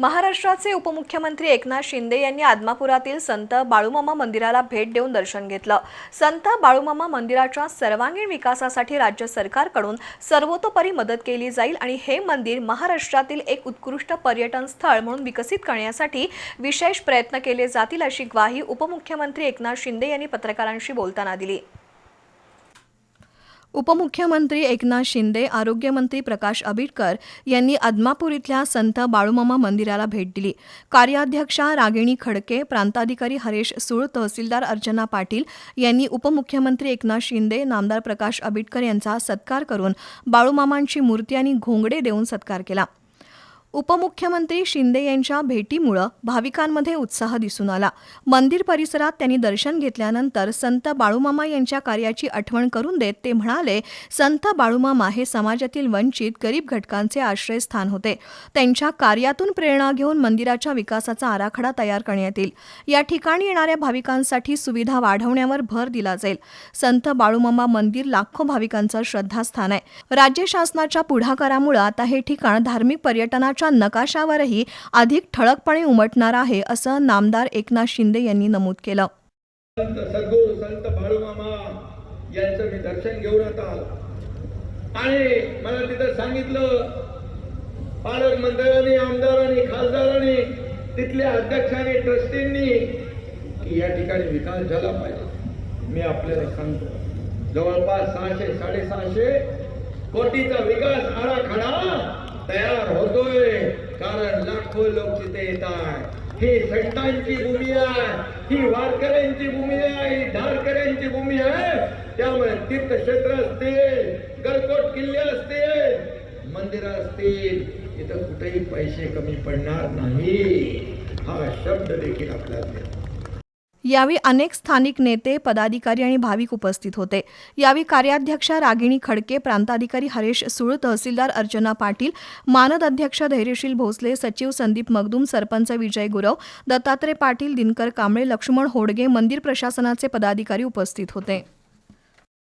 महाराष्ट्राचे उपमुख्यमंत्री एकनाथ शिंदे यांनी आदमापुरातील संत बाळूमामा मंदिराला भेट देऊन दर्शन घेतलं. संत बाळूमामा मंदिराच्या सर्वांगीण विकासासाठी राज्य सरकारकडून सर्वतोपरी मदत केली जाईल आणि हे मंदिर महाराष्ट्रातील एक उत्कृष्ट पर्यटन स्थळ म्हणून विकसित करण्यासाठी विशेष प्रयत्न केले जातील अशी ग्वाही उपमुख्यमंत्री एकनाथ शिंदे यांनी पत्रकारांशी बोलताना दिली. उपमुख्यमंत्री एकनाथ शिंदे आरोग्यमंत्री प्रकाश आबिटकर यांनी आदमापूर इथल्या संत बाळूमामा मंदिराला भेट दिली. कार्याध्यक्षा रागिणी खडके प्रांताधिकारी हरेश सूळ तहसीलदार अर्चना पाटील यांनी उपमुख्यमंत्री एकनाथ शिंदे नामदार प्रकाश आंबेडकर यांचा सत्कार करून बाळूमामांची मूर्ती आणि घोंगडे देऊन सत्कार केला. उपमुख्यमंत्री शिंदे यांच्या भेटीमुळं भाविकांमध्ये उत्साह दिसून आला. मंदिर परिसरात त्यांनी दर्शन घेतल्यानंतर संत बाळूमामा यांच्या कार्याची आठवण करून देत ते म्हणाले संत बाळूमामा हे समाजातील वंचित गरीब घटकांचे आश्रयस्थान होते. त्यांच्या कार्यातून प्रेरणा घेऊन मंदिराच्या विकासाचा आराखडा तयार करण्यात येईल. या ठिकाणी येणाऱ्या भाविकांसाठी सुविधा वाढवण्यावर भर दिला जाईल. संत बाळूमामा मंदिर लाखो भाविकांचं श्रद्धास्थान आहे. राज्य शासनाच्या पुढाकारामुळे आता हे ठिकाण धार्मिक पर्यटनाच्या नकाशावरही अधिक ठळकपणे उमटणार आहे असं नामदार एकनाथ शिंदे यांनी नमूद केलं. संत सद्गुरू संत बाळूमामा यांचं मी दर्शन घेऊन आता आणि मला तिथं सांगितलं पालक मंडळाने आमदारांनी खासदारांनी तिथल्या अध्यक्षांनी ट्रस्टींनी की या ठिकाणी विकास झाला पाहिजे. मी आपल्याला सांगतो जवळपास सहाशे साडेसहाशे कोटीचा विकास आराखडा तयार होतोय कारण लाखो लोक तिथे येतात. ही संतांची भूमी आहे ही वारकऱ्यांची भूमी आहे ही धारकऱ्यांची भूमी आहे. त्यामुळे तीर्थक्षेत्र असतील गडकोट किल्ले असतील मंदिर असतील इथं कुठेही पैसे कमी पडणार नाही. हा शब्द देखील आपल्याला यावेळी अनेक स्थानिक नेते पदाधिकारी आणि भाविक उपस्थित होते. यावेळी कार्याध्यक्षा रागिणी खडके प्रांताधिकारी हरेश सुळ तहसीलदार अर्चना पाटील मानद अध्यक्ष धैर्यशील भोसले सचिव संदीप मगदूम सरपंच विजय गुरव दत्तात्रय पाटील दिनकर कांबळे लक्ष्मण होडगे मंदिर प्रशासनाचे पदाधिकारी उपस्थित होते.